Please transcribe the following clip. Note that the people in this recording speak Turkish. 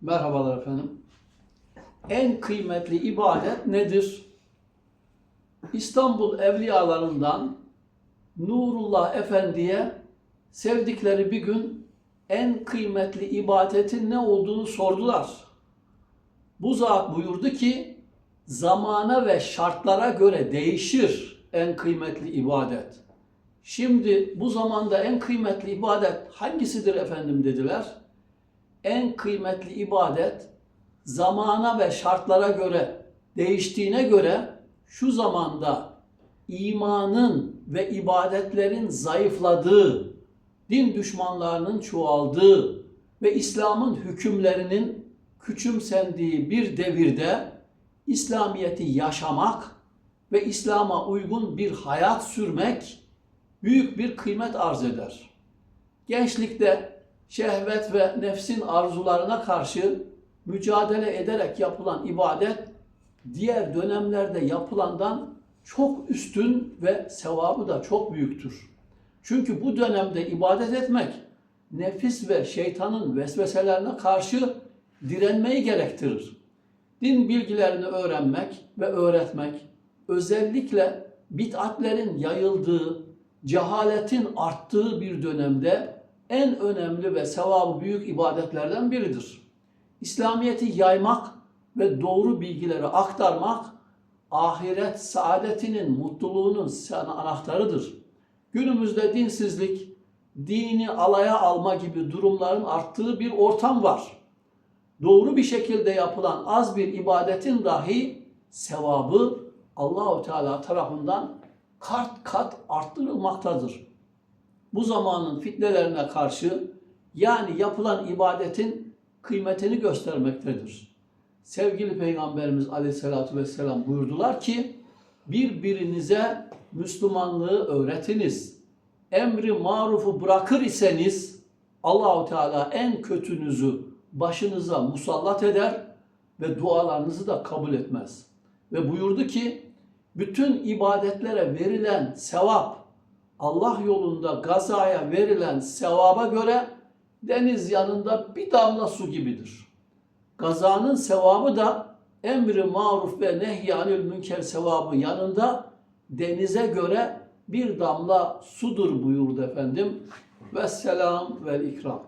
Merhabalar efendim. En kıymetli ibadet nedir? İstanbul evliyalarından Nurullah Efendi'ye sevdikleri bir gün en kıymetli ibadetin ne olduğunu sordular. Bu zat buyurdu ki zamana ve şartlara göre değişir en kıymetli ibadet. Şimdi bu zamanda en kıymetli ibadet hangisidir efendim dediler en kıymetli ibadet zamana ve şartlara göre değiştiğine göre şu zamanda imanın ve ibadetlerin zayıfladığı, din düşmanlarının çoğaldığı ve İslam'ın hükümlerinin küçümsendiği bir devirde İslamiyeti yaşamak ve İslam'a uygun bir hayat sürmek büyük bir kıymet arz eder. Gençlikte şehvet ve nefsin arzularına karşı mücadele ederek yapılan ibadet diğer dönemlerde yapılandan çok üstün ve sevabı da çok büyüktür. Çünkü bu dönemde ibadet etmek nefis ve şeytanın vesveselerine karşı direnmeyi gerektirir. Din bilgilerini öğrenmek ve öğretmek özellikle bid'atlerin yayıldığı, cehaletin arttığı bir dönemde en önemli ve sevabı büyük ibadetlerden biridir. İslamiyeti yaymak ve doğru bilgileri aktarmak ahiret saadetinin, mutluluğunun anahtarıdır. Günümüzde dinsizlik, dini alaya alma gibi durumların arttığı bir ortam var. Doğru bir şekilde yapılan az bir ibadetin dahi sevabı Allahu Teala tarafından kat kat arttırılmaktadır bu zamanın fitnelerine karşı yani yapılan ibadetin kıymetini göstermektedir. Sevgili Peygamberimiz Aleyhisselatü Vesselam buyurdular ki birbirinize Müslümanlığı öğretiniz. Emri marufu bırakır iseniz Allahu Teala en kötünüzü başınıza musallat eder ve dualarınızı da kabul etmez. Ve buyurdu ki bütün ibadetlere verilen sevap Allah yolunda gazaya verilen sevaba göre deniz yanında bir damla su gibidir. Gazanın sevabı da emri maruf ve nehyanül münker sevabı yanında denize göre bir damla sudur buyurdu efendim. Vesselam vel ikram.